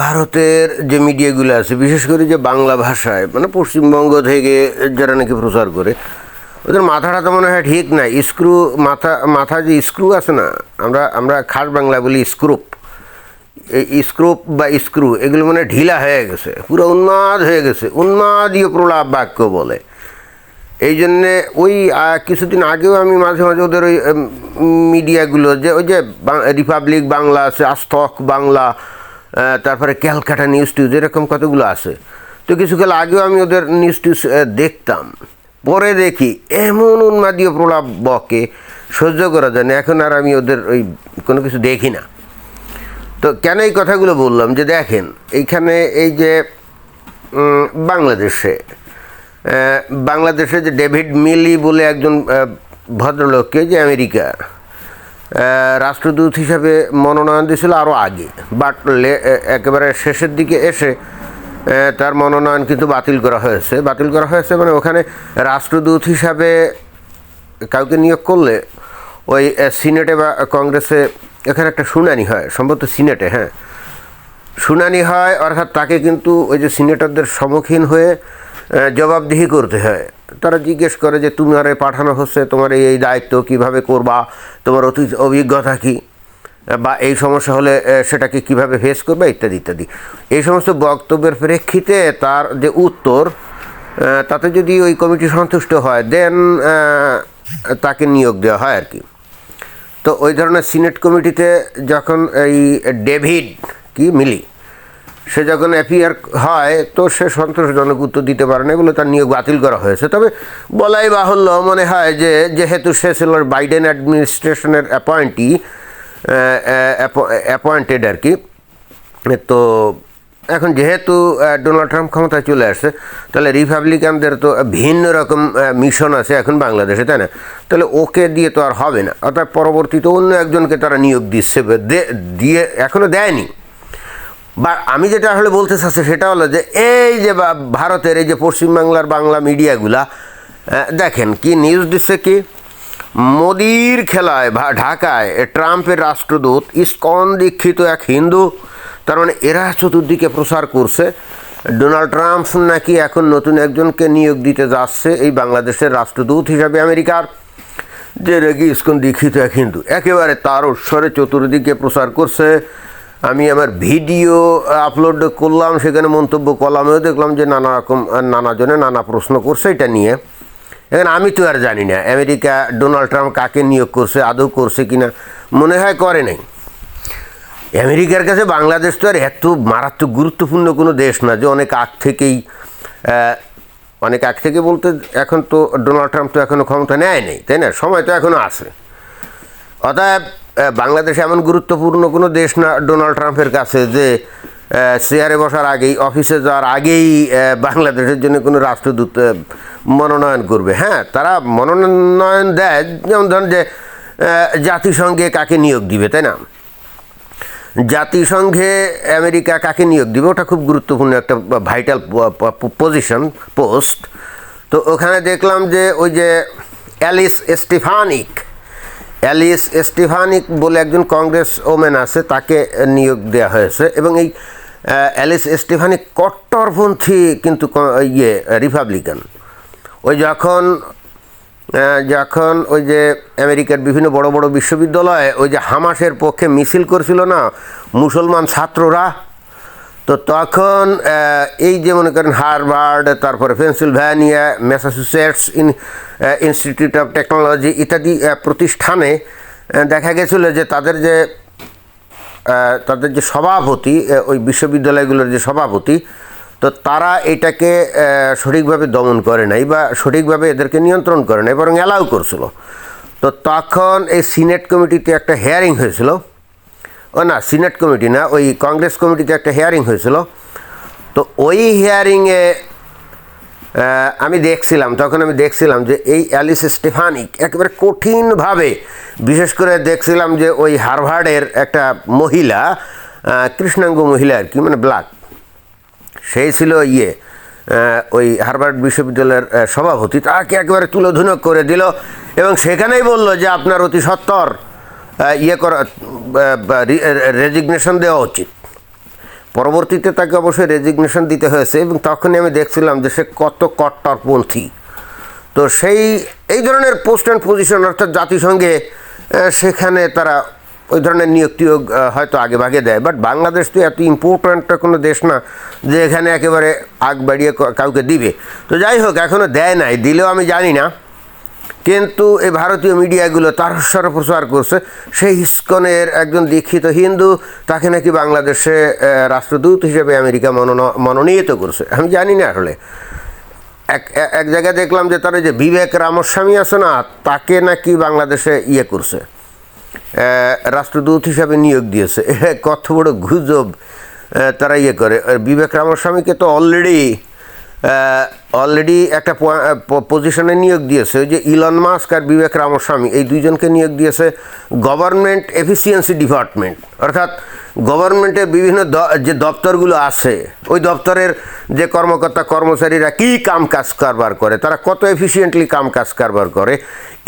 ভারতের যে মিডিয়াগুলো আছে, বিশেষ করে যে বাংলা ভাষায় মানে পশ্চিমবঙ্গ থেকে যারা নাকি প্রচার করে, ওদের মাথাটা তো মনে হয় ঠিক নাই। স্ক্রু, মাথা মাথা যে স্ক্রু আছে না, আমরা আমরা খাস বাংলা বলি স্ক্রুপ। এই স্ক্রুপ বা স্ক্রু, এগুলো মানে ঢিলা হয়ে গেছে, পুরো উন্মাদ হয়ে গেছে, উন্মাদীয় প্রলাপ বাক্য বলে। এই জন্যে ওই কিছুদিন আগেও আমি মাঝে মাঝে ওদের ওই মিডিয়াগুলো যে, ওই যে রিপাবলিক বাংলা আছে, আস্তক বাংলা তারপরে ক্যালকাটা নিউজ টিউজ, এরকম কতগুলো আছে? তো কিছুকাল আগেও আমি ওদের নিউজ টিউজ দেখতাম। পরে দেখি এমন উন্মাদীয় প্রলাপ বকে সহ্য করা যায় না, এখন আর আমি ওদের ওই কোনো কিছু দেখি না। তো কেন এই কথাগুলো বললাম? যে দেখেন, এইখানে এই যে বাংলাদেশে বাংলাদেশে যে ডেভিড মিলি বলে একজন ভদ্রলোককে যে আমেরিকা রাষ্ট্রদূত হিসাবে মনোনয়ন দিয়েছিল আরও আগে। বাট একেবারে শেষের দিকে এসে তার মনোনয়ন কিন্তু বাতিল করা হয়েছে। বাতিল করা হয়েছে মানে ওখানে রাষ্ট্রদূত হিসাবে কাউকে নিয়োগ করলে ওই সিনেটে বা কংগ্রেসে এখানে একটা শুনানি হয়, সম্ভবত সিনেটে হ্যাঁ। শুনানি হয়, অর্থাৎ তাকে কিন্তু ওই যে সিনেটরদের সম্মুখীন হয়ে জবাবদিহি করতে হয়। তারা জিজ্ঞেস করে যে তোমার পাঠানো হচ্ছে, তোমার এই দায়িত্ব কীভাবে করবা? তোমার অতি, অভিজ্ঞতা কী? বা এই সমস্যা হলে সেটাকে কীভাবে ফেস করবে? ইত্যাদি ইত্যাদি। এই সমস্ত বক্তব্যের প্রেক্ষিতে তার যে উত্তর তাতে যদি ওই কমিটি সন্তুষ্ট হয়, দেন তাকে নিয়োগ দেওয়া হয় আর কি। তো ওই ধরনের সিনেট কমিটিতে যখন এই ডেভিড, কি, মিলি সে যখন অ্যাপিয়ার হয়, তো সে সন্তোষজনক উত্তর দিতে পারে না, এগুলো তার নিয়োগ বাতিল করা হয়েছে। তবে বলাই বাহুল্য মনে হয় যে, যেহেতু সে ছিল বাইডেন অ্যাডমিনিস্ট্রেশনের অ্যাপয়েন্টি অ্যাপয়েন্টেড আর কি, তো এখন যেহেতু ডোনাল্ড ট্রাম্প ক্ষমতায় চলে আসছে, তাহলে রিপাবলিকানদের তো ভিন্ন রকম মিশন আছে এখন বাংলাদেশে, তাই না? তাহলে ওকে দিয়ে তো আর হবে না। অর্থাৎ পরবর্তীতে অন্য একজনকে তারা নিয়োগ দিচ্ছে দিয়ে এখনও দেয়নি। বা আমি যেটা আসলে বলতে চাচ্ছি সেটা হলো যে এই যে ভারতের এই যে পশ্চিমবাংলার বাংলা মিডিয়াগুলা দেখেন কি নিউজ দিচ্ছে কি? মোদির খেলায় বা ঢাকায় ট্রাম্পের রাষ্ট্রদূত ইস্কন দীক্ষিত এক হিন্দু। তার মানে এরা চতুর্দিকে প্রসার করছে। ডোনাল্ড ট্রাম্প নাকি এখন নতুন একজনকে নিয়োগ দিতে যাচ্ছে এই বাংলাদেশের রাষ্ট্রদূত হিসাবে আমেরিকার। যে রেগি ইস্কন দীক্ষিত এক হিন্দু। একেবারে তার স্বরে চতুর্দিকে প্রসার করছে। আমি আমার ভিডিও আপলোড করলাম, সেখানে মন্তব্য করলামেও দেখলাম যে নানা রকম নানা জনে নানা প্রশ্ন করছে এটা নিয়ে। এখন আমি তো আর জানি না, আমেরিকা ডোনাল্ড ট্রাম্প কাকে নিয়োগ করছে, আদৌ করছে কিনা, মনে হয় করে নাই। আমেরিকার কাছে বাংলাদেশ তো আর এত মারাত্মক গুরুত্বপূর্ণ কোনো দেশ না, যে অনেক আগ থেকেই অনেক আগ থেকে বলতে এখন তো ডোনাল্ড ট্রাম্প তো এখনও ক্ষমতা নেয় নেই, তাই না? সময় তো এখনও আছে। অতএব বাংলাদেশ এমন গুরুত্বপূর্ণ কোনো দেশ না ডোনাল্ড ট্রাম্পের কাছে যে চেয়ারে বসার আগেই, অফিসে যাওয়ার আগেই বাংলাদেশের জন্য কোনো রাষ্ট্রদূত মনোনয়ন করবে। হ্যাঁ তারা মনোনয়ন দেয়, যেমন ধরেন যে জাতিসংঘে কাকে নিয়োগ দিবে, তাই না? জাতিসংঘে আমেরিকা কাকে নিয়োগ দিবে, ওটা খুব গুরুত্বপূর্ণ একটা ভাইটাল পজিশন পোস্ট তো ওখানে দেখলাম যে, ওই যে অ্যালিস স্টিফানিক অ্যালিস স্টিফানিক বলে একজন কংগ্রেস ওমেন আছে, তাকে নিয়োগ দেওয়া হয়েছে। এবং এই অ্যালিস স্টিফানিক কট্টরপন্থী কিন্তু ইয়ে রিপাবলিকান। ওই যখন যখন ওই যে আমেরিকার বিভিন্ন বড় বড় বিশ্ববিদ্যালয়ে ওই যে হামাসের পক্ষে মিছিল করছিল না, মুসলমান ছাত্ররা তো তখন এই যে মনে করেন হারভার্ড, তারপরে Pennsylvania, Massachusetts in institute of technology ইত্যাদি প্রতিষ্ঠানে দেখা গেছিল যে তাদের যে তাদের যে সভাপতি ওই বিশ্ববিদ্যালয়গুলোর যে সভাপতি, তো তারা এটাকে সঠিকভাবে দমন করে নাই বা সঠিকভাবে এদেরকে নিয়ন্ত্রণ করে নাই, বরং অ্যালাউ করছিল। তো তখন এই সিনেট কমিটিতে একটা হেয়ারিং হয়েছিল। ও না, সিনেট কমিটি না, ওই কংগ্রেস কমিটিতে একটা হিয়ারিং হয়েছিল। তো ওই হিয়ারিংয়ে আমি দেখছিলাম, তখন আমি দেখছিলাম যে এই অ্যালিস স্টেফানিক একেবারে কঠিনভাবে, বিশেষ করে দেখছিলাম যে ওই হারভার্ডের একটা মহিলা কৃষ্ণাঙ্গ মহিলা আর কি মানে ব্ল্যাক। সেই ছিল ইয়ে ওই হার্ভার্ড বিশ্ববিদ্যালয়ের সভাপতি, তাকে একেবারে তুলোধুনক করে দিল এবং সেখানেই বলল যে আপনার অতি সত্তর। ইয়ে করা রেজিগনেশন দেওয়া উচিত। পরবর্তীতে তাকে অবশ্যই রেজিগনেশন দিতে হয়েছে এবং তখনই আমি দেখছিলাম যে সে কত কট্টরপন্থী। তো সেই, এই ধরনের পোস্ট অ্যান্ড পজিশন অর্থাৎ জাতিসংঘে সেখানে তারা ওই ধরনের নিয়োগ হয়তো আগে ভাগে দেয়। বাট বাংলাদেশ তো এত ইম্পর্ট্যান্ট কোনো দেশ না যে এখানে একেবারে আগ বাড়িয়ে কাউকে দিবে। তো যাই হোক এখনও দেয় নাই, দিলেও আমি জানি না। কিন্তু এই ভারতীয় মিডিয়াগুলো তার প্রচার করছে। সেই ইস্কনের একজন দীক্ষিত হিন্দু, তাকে নাকি বাংলাদেশে রাষ্ট্রদূত হিসেবে আমেরিকা মনোন- মনোনীত করছে। আমি জানি না আসলে। এক এক- জায়গায় দেখলাম যে তার যে বিবেক রামস্বামী আছে না, তাকে নাকি বাংলাদেশে ইয়ে করছে। রাষ্ট্রদূত হিসাবে নিয়োগ দিয়েছে। কত বড় গুজব তারা ইয়ে করে। আর বিবেক রামস্বামীকে তো অলরেডি অলরেডি একটা পজিশনে নিয়োগ দিয়েছে। ওই যে ইলন মাস্ক আর বিবেক রামস্বামী এই দুইজনকে নিয়োগ দিয়েছে গভর্নমেন্ট এফিসিয়েন্সি ডিপার্টমেন্ট অর্থাৎ গভর্নমেন্টের বিভিন্ন যে দপ্তরগুলো আছে, ওই দপ্তরের যে কর্মকর্তা, কর্মচারীরা কী কাম কাজ কারবার করে, তারা কত এফিসিয়েন্টলি কাম কাজ কারবার করে,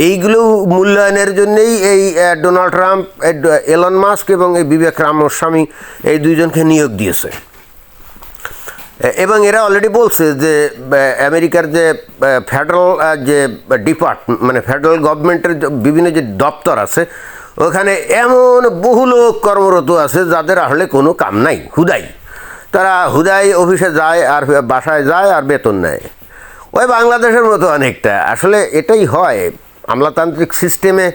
এইগুলো মূল্যায়নের জন্যেই এই ডোনাল্ড ট্রাম্প এলন মাস্ক এবং এই বিবেক রামস্বামী এই দুইজনকে নিয়োগ দিয়েছে। এবং এরা অলরেডি বলছে যে আমেরিকার যে ফেডারেল যে ডিপার্ট মানে ফেডারেল গভর্নমেন্টের বিভিন্ন যে দপ্তর আছে, ওখানে এমন বহু লোক কর্মরত আছে যাদের আসলে কোনো কাম নাই, হুদাই। তারা হুদাই অফিসে যায় আর বাসায় যায় আর বেতন নেয়। ওই বাংলাদেশের মতো অনেকটা। আসলে এটাই হয়। আমলাতান্ত্রিক সিস্টেমে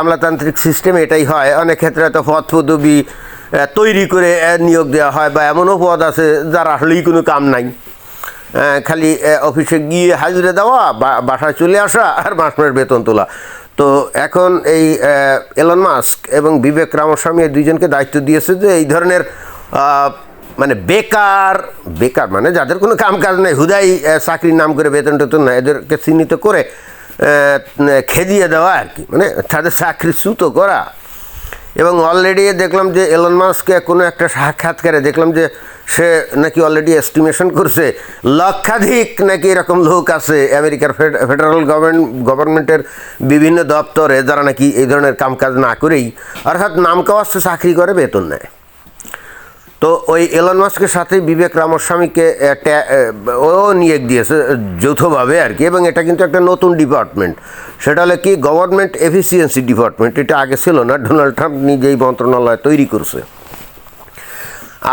আমলাতান্ত্রিক সিস্টেমে এটাই হয়। অনেক ক্ষেত্রে হয়তো পদ পদবি তৈরি করে নিয়োগ দেওয়া হয় বা এমনও পদ আছে যার আসলেই কোনো কাম নাই। খালি অফিসে গিয়ে হাজিরে দেওয়া বা, বাসায় চলে আসা আর মাস মাস বেতন তোলা। তো এখন এই এলন মাস্ক এবং বিবেক রামস্বামী এই দুইজনকে দায়িত্ব দিয়েছে যে এই ধরনের মানে বেকার বেকার মানে যাদের কোনো কাম কাজ নেই, হুদাই চাকরির নাম করে বেতন টেতন না এদেরকে চিহ্নিত করে খেদিয়ে দেওয়া আর কি। মানে তাদের চাকরি সুতো করা এবং অলরেডি দেখলাম যে এলন মাস্ককে কোনো একটা সাক্ষাৎকারে দেখলাম যে সে নাকি অলরেডি এস্টিমেশন করছে, লক্ষাধিক নাকি এরকম লোক আছে, আমেরিকার ফেডারেল গভর্নমেন্ট গভর্নমেন্টের বিভিন্ন দপ্তরে যারা নাকি এই ধরনের কামকাজ না করেই, অর্থাৎ নামকাওয়াস্তে চাকরি করে বেতন নেয়। তো ওই এলন মাস্কের সাথে বিবেক রামস্বামীকে ও নিয়োগ দিয়েছে যৌথভাবে আর কি, এবং এটা কিন্তু একটা নতুন ডিপার্টমেন্ট সেটা হলো কি গভর্নমেন্ট এফিসিয়েন্সি ডিপার্টমেন্ট এটা আগে ছিল না ডোনাল্ড ট্রাম্প নিজেই মন্ত্রণালয় তৈরি করছে।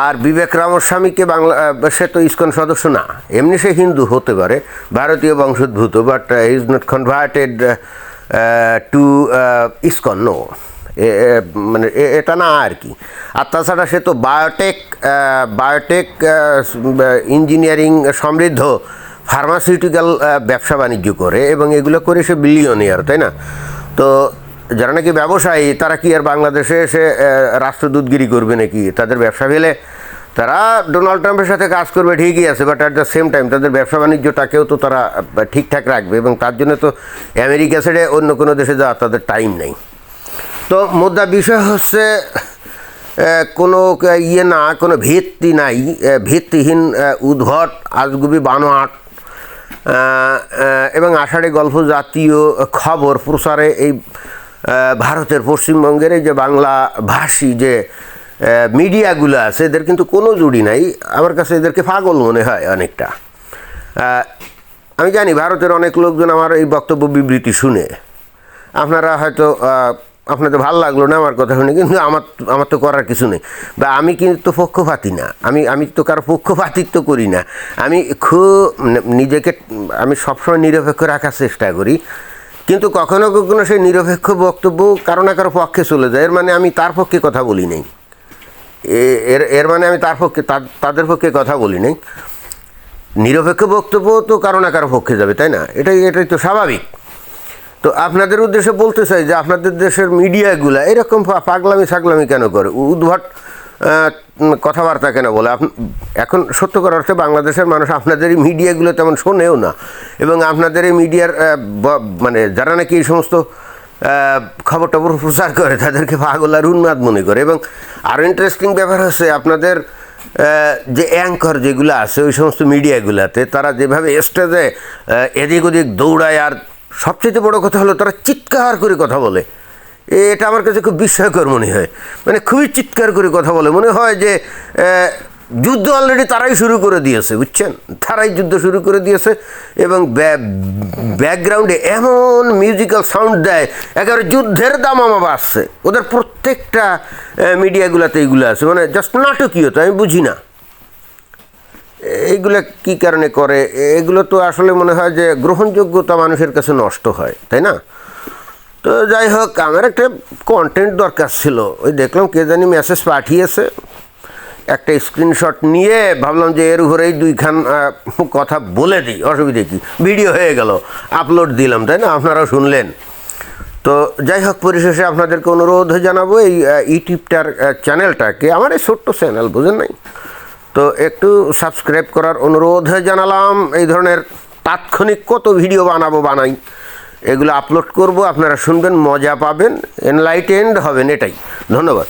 আর বিবেক রামস্বামীকে বাংলা সে তো ইস্কন সদস্য না, এমনি সে হিন্দু হতে পারে, ভারতীয় বংশোদ্ভূত but is not converted to ISKCON no মানে এটা না আর কি। আর তাছাড়া সে তো বায়োটেক বায়োটেক ইঞ্জিনিয়ারিং সমৃদ্ধ ফার্মাসিউটিক্যাল ব্যবসা বাণিজ্য করে এবং এগুলো করে সে বিলিয়নিয়ার, তাই না? তো যারা নাকি ব্যবসায়ী, তারা কি আর বাংলাদেশে এসে রাষ্ট্রদূতগিরি করবে নাকি? তাদের ব্যবসা ফেলে। তারা ডোনাল্ড ট্রাম্পের সাথে কাজ করবে ঠিকই আছে but at the same time তাদের ব্যবসা বাণিজ্যটাকেও তো তারা ঠিকঠাক রাখবে এবং তার জন্য তো আমেরিকা ছেড়ে অন্য কোনো দেশে যাওয়ার তাদের টাইম নেই। তো মুদ্রা বিষয় হচ্ছে কোনো ইয়ে না, কোনো ভিত্তি নাই ভিত্তিহীন উদ্ভট, আজগুবি বানোয়াট এবং আষাঢ়ে গল্প জাতীয় খবর প্রসারে এই ভারতের পশ্চিমবঙ্গের এই যে বাংলা ভাষী যে মিডিয়াগুলো আছে, এদের কিন্তু কোনো জুড়ি নাই। আমার কাছে এদেরকে পাগল মনে হয় অনেকটা। আমি জানি ভারতের অনেক লোকজন আমার এই বক্তব্য বিবৃতি শুনে। আপনারা হয়তো আপনাদের ভালো লাগল না আমার কথা শুনে? কিন্তু আমার আমার তো করার কিছু নেই। বা আমি কিন্তু তো পক্ষপাতি না। আমি আমি তো কারও পক্ষপাতিত্ব করি না। আমি খুব নিজেকে, আমি সবসময় নিরপেক্ষ রাখার চেষ্টা করি। কিন্তু কখনো কখনো সেই নিরপেক্ষ বক্তব্য কারও না কারও পক্ষে চলে যায়। এর মানে আমি তার পক্ষে কথা বলি নাই। এর এর মানে আমি তার পক্ষে তাদের পক্ষে কথা বলি নাই। নিরপেক্ষ বক্তব্য তো কারও না কারও পক্ষে যাবে, তাই না? এটাই এটাই তো স্বাভাবিক। তো আপনাদের উদ্দেশ্যে বলতে চাই যে আপনাদের দেশের মিডিয়াগুলা এরকম পাগলামি সাগলামি কেন করে? উদ্ভট কথাবার্তা কেন বলে? এখন সত্যকর অর্থে বাংলাদেশের মানুষ আপনাদের এই মিডিয়াগুলো তেমন শোনেও না। এবং আপনাদের এই মিডিয়ার মানে যারা নাকি এই সমস্ত খবর টবর প্রচার করে, তাদেরকে পাগল আর উন্মাদ মনে করে। এবং আরও ইন্টারেস্টিং ব্যাপার হচ্ছে আপনাদের যে অ্যাঙ্কর যেগুলো আছে, ওই সমস্ত মিডিয়াগুলোতে তারা যেভাবে স্টেজে এদিক ওদিক দৌড়ায় আর সবচেয়ে বড় কথা হলো তারা চিৎকার করে কথা বলে। এটা আমার কাছে খুব বিস্ময়কর মনে হয়। মানে খুবই চিৎকার করে কথা বলে। মনে হয় যে যুদ্ধ অলরেডি তারাই শুরু করে দিয়েছে, বুঝছেন? তারাই যুদ্ধ শুরু করে দিয়েছে এবং ব্যাকগ্রাউন্ডে এমন মিউজিক্যাল সাউন্ড দেয়, একেবারে যুদ্ধের দাম দামামা বাড়ছে। ওদের প্রত্যেকটা মিডিয়াগুলোতে এইগুলো আছে। মানে জাস্ট নাটকীয়তা, আমি বুঝি না। এইগুলো কি কারণে করে? এগুলো তো আসলে মনে হয় যে গ্রহণযোগ্যতা মানুষের কাছে নষ্ট হয়, তাই না? তো যাই হোক, আমার একটা কন্টেন্ট দরকার ছিল। ওই দেখলাম কে জানি মেসেজ পাঠিয়েছে। একটা স্ক্রিনশট নিয়ে ভাবলাম যে এর উপরেই দুইখান কথা বলে দিই। অসুবিধে কি? ভিডিও হয়ে গেল। আপলোড দিলাম, তাই না? আপনারাও শুনলেন। তো যাই হোক, পরিশেষে আপনাদেরকে অনুরোধ জানাব এই ইউটিউবটার চ্যানেলটাকে আমার এই ছোট্ট চ্যানেল বুঝেন নাই? তো একটু সাবস্ক্রাইব করার অনুরোধ জানালাম, এই ধরনের তাৎক্ষণিক কত ভিডিও বানাবো, বানাই। এগুলো আপলোড করব, আপনারা শুনবেন, মজা পাবেন এনলাইটেন্ড হবেন, এটাই। ধন্যবাদ।